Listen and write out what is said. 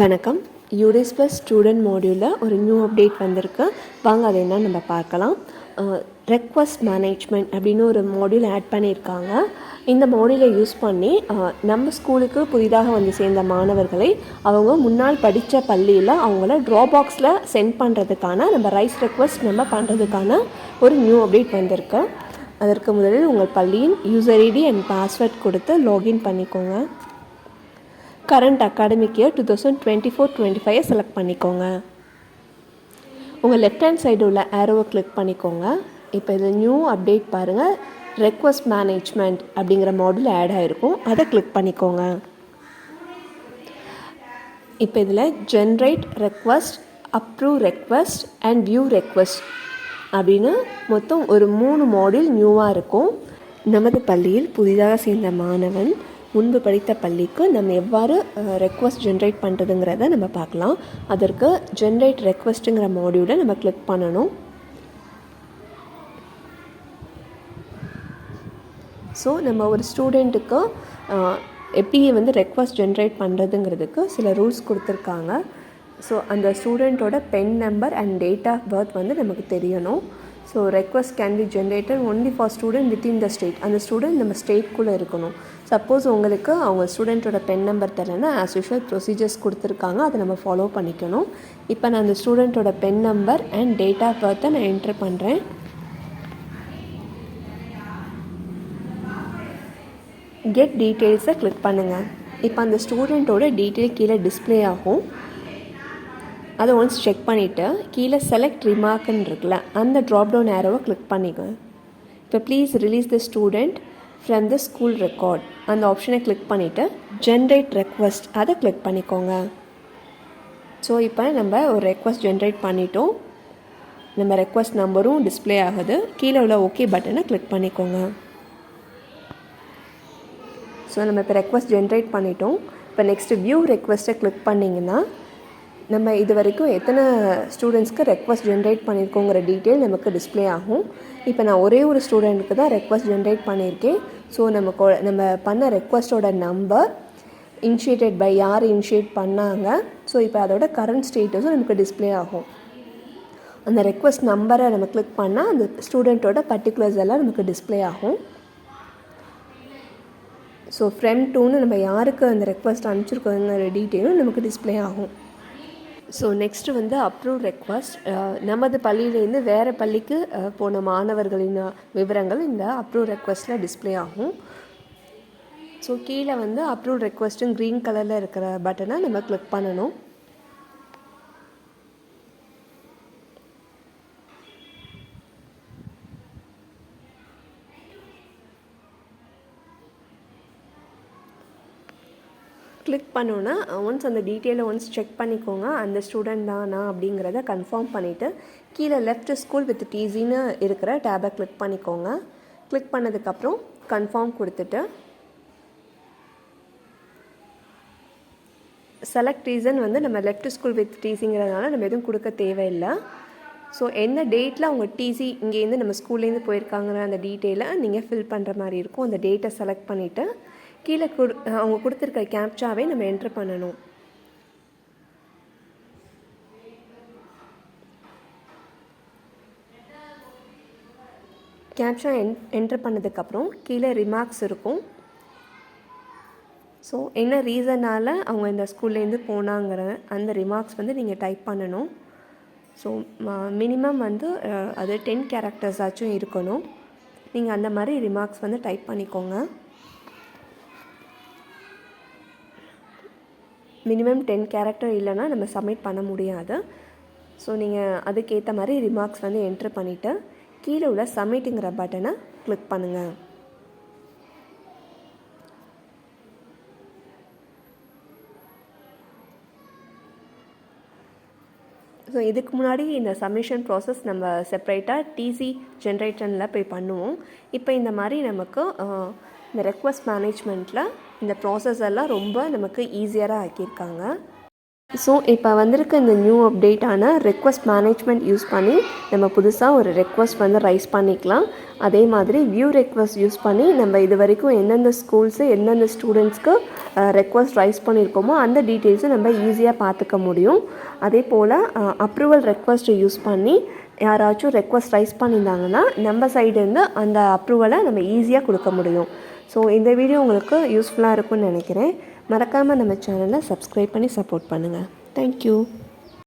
வணக்கம். யூடிஸ் plus student மாடியூலில் ஒரு new update வந்திருக்கு. வாங்க அதை என்ன நம்ம பார்க்கலாம். ரெக்வஸ்ட் மேனேஜ்மெண்ட் அப்படின்னு ஒரு மாடியூல் ஆட் பண்ணியிருக்காங்க. இந்த மாடியூலை யூஸ் பண்ணி நம்ம ஸ்கூலுக்கு புதிதாக வந்து சேர்ந்த மாணவர்களை அவங்க முன்னால் படித்த பள்ளியில் அவங்கள ட்ராபாக்ஸில் சென்ட் பண்ணுறதுக்கான நம்ம ரைஸ் ரெக்வஸ்ட் நம்ம பண்ணுறதுக்கான ஒரு நியூ அப்டேட் வந்திருக்கு. அதற்கு முதலில் உங்கள் பள்ளியின் யூசர் ஐடி அண்ட் பாஸ்வேர்ட் கொடுத்து லாகின் பண்ணிக்கோங்க. Current academic year two thousand twenty four twenty five select பண்ணிக்கோங்க. உங்கள் லெஃப்ட் ஹேண்ட் சைடு உள்ள ஆரோவை கிளிக் பண்ணிக்கோங்க. இப்போ இதில் நியூ அப்டேட் பாருங்கள் ரெக்வஸ்ட் மேனேஜ்மெண்ட் அப்படிங்கிற மாடல் ஆட் ஆகிருக்கும் அதை கிளிக் பண்ணிக்கோங்க. இப்போ இதில் generate request approve request and view request அப்படின்னு மொத்தம் ஒரு மூணு மாடியூல் நியூவாக இருக்கும். நமது பள்ளியில் புதிதாக சேர்ந்த மாணவன் முன்பு படித்த பள்ளிக்கு நம்ம எவ்வாறு ரெக்வஸ்ட் ஜென்ரேட் பண்ணுறதுங்கிறத நம்ம பார்க்கலாம். அதற்கு ஜென்ரேட் ரெக்வஸ்ட்டுங்கிற மாடியூலை நம்ம கிளிக் பண்ணணும். ஸோ நம்ம ஒரு ஸ்டூடெண்ட்டுக்கு எப்படி வந்து ரெக்வஸ்ட் ஜென்ரேட் பண்ணுறதுங்கிறதுக்கு சில ரூல்ஸ் கொடுத்துருக்காங்க. ஸோ அந்த ஸ்டூடெண்ட்டோட PEN number and date of birth வந்து நமக்கு தெரியணும். So request can be generated only for student within the state அந்த ஸ்டூடெண்ட் நம்ம ஸ்டேட்குள்ளே இருக்கணும். சப்போஸ் உங்களுக்கு அவங்க ஸ்டூடெண்ட்டோட பென் நம்பர் தெரியலன்னா ஆஸ் யூஷுவல் ப்ரொசீஜர்ஸ் கொடுத்துருக்காங்க. அதை நம்ம ஃபாலோ பண்ணிக்கணும். இப்போ நான் அந்த ஸ்டூடெண்ட்டோட PEN number and date of பர்த்தை நான் என்ட்ரு பண்ணுறேன் கெட் டீட்டெயில்ஸை கிளிக் பண்ணுங்கள் இப்போ அந்த ஸ்டூடெண்ட்டோட டீட்டெயில் கீழே டிஸ்ப்ளே ஆகும். அதை ஒன்ஸ் செக் பண்ணிவிட்டு கீழே செலக்ட் ரிமார்க்குன்னு இருக்குல்ல அந்த ட்ராப் டவுன் ஏரோவை கிளிக் பண்ணிக்க. இப்போ please release the student from the school record அந்த ஆப்ஷனை கிளிக் பண்ணிவிட்டு ஜென்ரேட் ரெக்வஸ்ட் அதை கிளிக் பண்ணிக்கோங்க. ஸோ இப்போ நம்ம ஒரு ரெக்வஸ்ட் ஜென்ரேட் பண்ணிட்டோம். நம்ம ரெக்வஸ்ட் நம்பரும் டிஸ்ப்ளே ஆகுது. கீழே உள்ள ஓகே பட்டனை கிளிக் பண்ணிக்கோங்க. ஸோ நம்ம இப்போ ரெக்வஸ்ட் ஜென்ரேட் பண்ணிட்டோம். இப்போ நெக்ஸ்ட்டு வியூ ரெக்வஸ்ட்டை கிளிக் பண்ணிங்கன்னா நம்ம இது வரைக்கும் எத்தனை ஸ்டூடெண்ட்ஸ்க்கு ரெக்வஸ்ட் ஜென்ரேட் பண்ணியிருக்கோங்கிற டீட்டெயில் நமக்கு டிஸ்ப்ளே ஆகும். இப்போ நான் ஒரே ஒரு ஸ்டூடெண்ட்டுக்கு தான் ரெக்வஸ்ட் ஜென்ரேட் பண்ணியிருக்கேன் ஸோ நம்ம கொ- நம்ம பண்ண ரெக்வஸ்ட்டோட நம்பர் இனிஷியேட்டட் பை யார் இனிஷியேட் பண்ணாங்க. ஸோ இப்போ அதோட கரண்ட் ஸ்டேட்டஸும் நமக்கு டிஸ்ப்ளே ஆகும். அந்த ரெக்வஸ்ட் நம்பரை நம்ம கிளிக் பண்ணால் அந்த ஸ்டூடெண்ட்டோட பர்டிகுலர்ஸ் எல்லாம் நமக்கு டிஸ்ப்ளே ஆகும். ஸோ ஃப்ரெண்ட் டூன்னு நம்ம யாருக்கு அந்த ரெக்வஸ்ட் அனுப்பிச்சிருக்கோங்கிற டீட்டெயிலும் நமக்கு டிஸ்ப்ளே ஆகும். ஸோ நெக்ஸ்ட்டு வந்து அப்ரூவ் ரெக்வஸ்ட் uh, நமது பள்ளியிலேருந்து வேறு பள்ளிக்கு uh, போன மாணவர்களின் uh, விவரங்கள் இந்த அப்ரூவ் ரெக்வஸ்ட்டில் டிஸ்ப்ளே ஆகும். ஸோ கீழே வந்து அப்ரூவ் ரெக்வஸ்ட்டும் க்ரீன் கலரில் இருக்கிற பட்டனை நம்ம கிளிக் பண்ணணும். கிளிக் பண்ணோன்னா ஒன்ஸ் அந்த டீட்டெயிலை ஒன்ஸ் செக் பண்ணிக்கோங்க. அந்த ஸ்டூடெண்ட் தானா அப்படிங்கிறத கன்ஃபார்ம் பண்ணிவிட்டு கீழே லெஃப்ட் ஸ்கூல் வித் டிசின்னு இருக்கிற டேபை கிளிக் பண்ணிக்கோங்க. கிளிக் பண்ணதுக்கப்புறம் கன்ஃபார்ம் கொடுத்துட்டு செலக்ட் ரீசன் வந்து நம்ம லெஃப்ட் ஸ்கூல் வித் டிசிங்கிறதுனால நம்ம எதுவும் கொடுக்க தேவையில்லை. ஸோ என்ன டேட்டில் அவங்க டிசி இங்கேருந்து நம்ம ஸ்கூல்லேருந்து போயிருக்காங்கிற அந்த டீட்டெயிலை நீங்கள் ஃபில் பண்ணுற மாதிரி இருக்கும். அந்த டேட்டை செலக்ட் பண்ணிவிட்டு கீழே கொடு அவங்க கொடுத்துருக்க கேப்சாவே நம்ம என்ட்ரு பண்ணணும். கேப்ஷா என் என்ட்ரு பண்ணதுக்கப்புறம் கீழே ரிமார்க்ஸ் இருக்கும். ஸோ என்ன ரீசனால் அவங்க இந்த ஸ்கூல்லேருந்து போனாங்கிற அந்த ரிமார்க்ஸ் வந்து நீங்கள் டைப் பண்ணணும். ஸோ மினிமம் வந்து அது டென் கேரக்டர்ஸாச்சும் இருக்கணும். நீங்கள் அந்த மாதிரி ரிமார்க்ஸ் வந்து டைப் பண்ணிக்கோங்க. மினிமம் டென் கேரக்டர் இல்லைன்னா நம்ம சப்மிட் பண்ண முடியாது. ஸோ நீங்கள் அதுக்கேற்ற மாதிரி ரிமார்க்ஸ் வந்து என்ட்ரு பண்ணிவிட்டு கீழே உள்ள சப்மிட்டுங்கிற பட்டனை கிளிக் பண்ணுங்கள் ஸோ இதுக்கு முன்னாடி இந்த சப்மிஷன் ப்ராசஸ் நம்ம செப்பரேட்டாக டிசி ஜென்ரேட்டனில் போய் பண்ணுவோம். இப்போ இந்த மாதிரி நமக்கு இந்த ரெக்வஸ்ட் மேனேஜ்மெண்ட்டில் இந்த ப்ராசஸ் எல்லாம் ரொம்ப நமக்கு ஈஸியராக ஆக்கியிருக்காங்க. ஸோ இப்போ வந்திருக்க இந்த நியூ அப்டேட்டான ரெக்வஸ்ட் மேனேஜ்மெண்ட் யூஸ் பண்ணி நம்ம புதுசாக ஒரு ரெக்வஸ்ட் வந்து ரைஸ் பண்ணிக்கலாம். அதே மாதிரி வியூ ரெக்வஸ்ட் யூஸ் பண்ணி நம்ம இது வரைக்கும் எந்தெந்த ஸ்கூல்ஸு எந்தெந்த ஸ்டூடெண்ட்ஸ்க்கு ரெக்வஸ்ட் ரைஸ் பண்ணியிருக்கோமோ அந்த டீட்டெயில்ஸை நம்ம ஈஸியாக பார்த்துக்க முடியும். அதே போல் அப்ரூவல் ரெக்வஸ்ட்டை யூஸ் பண்ணி யாராச்சும் ரெக்வஸ்ட் ரைஸ் பண்ணியிருந்தாங்கன்னா நம்ம சைடுலேருந்து அந்த அப்ரூவலை நம்ம ஈஸியாக கொடுக்க முடியும். ஸோ இந்த வீடியோ உங்களுக்கு யூஸ்ஃபுல்லாக இருக்கும்னு நினைக்கிறேன். மறக்காமல் நம்ம சேனலை சப்ஸ்கிரைப் பண்ணி சப்போர்ட் பண்ணுங்கள் தேங்க்யூ